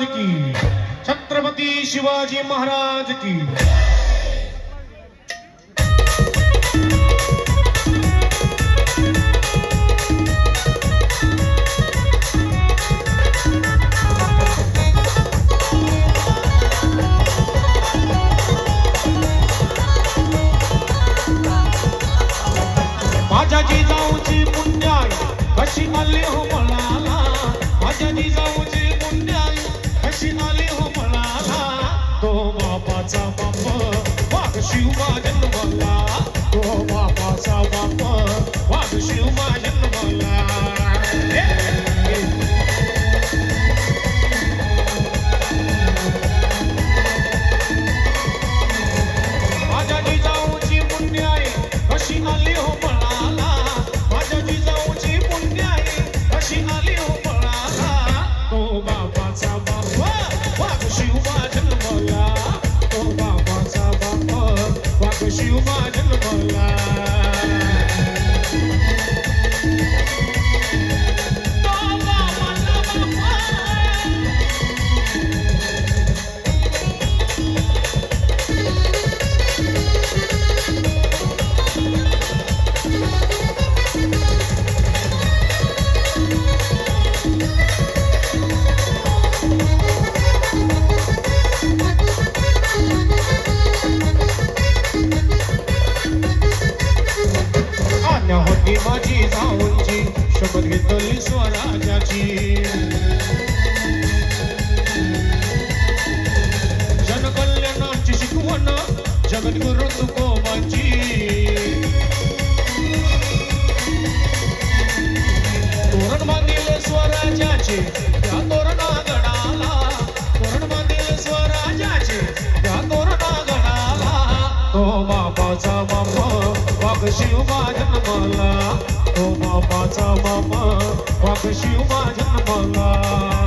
महाराज की। छत्रपती शिवाजी महाराज की। माझ्या जिजाऊची पुण्याई कशी आली हो मला माझ्या जिजाऊची बाप वाघ बाप वाघ शिवबा आज्ञा माझी जाऊनची शपथ घेतली स्वराजाची जनकल्याणाची शिकवण जगद्गुरु तुकोबाची. तोरण बांधिले स्वराजाचे त्या तोरणागणाला. तोरण बांधिले स्वराजाचे त्या तोरणागणाला. तो बापाचा बाप वाघ शिवबा जन्मला तो बापाचा बाप वाघ शिवबा जन्मला हाती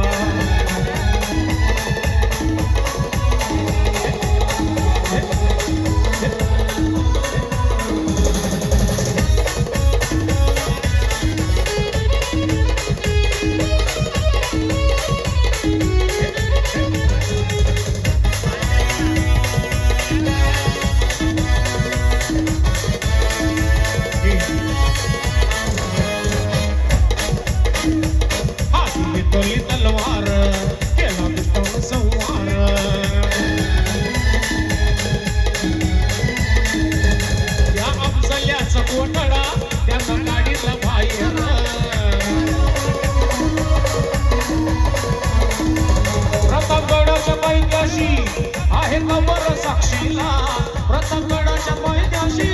कमर साक्षीला. प्रतापगडाच्या पायथ्याशी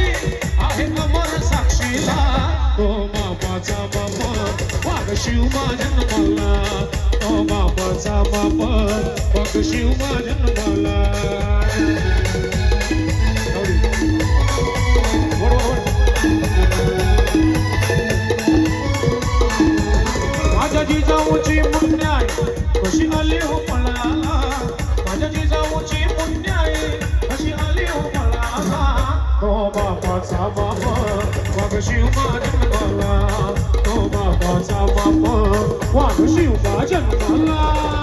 आहे कमर साक्षीला. तो बापाचा बाबा वाघ शिवमा जन्मला. तो बापाचा बाबा वाघ शिवमा जन्मला. बापाचा बाप वाघ शिवबा जन्मला तो बापाचा बाप वाघ शिवबा जन्मला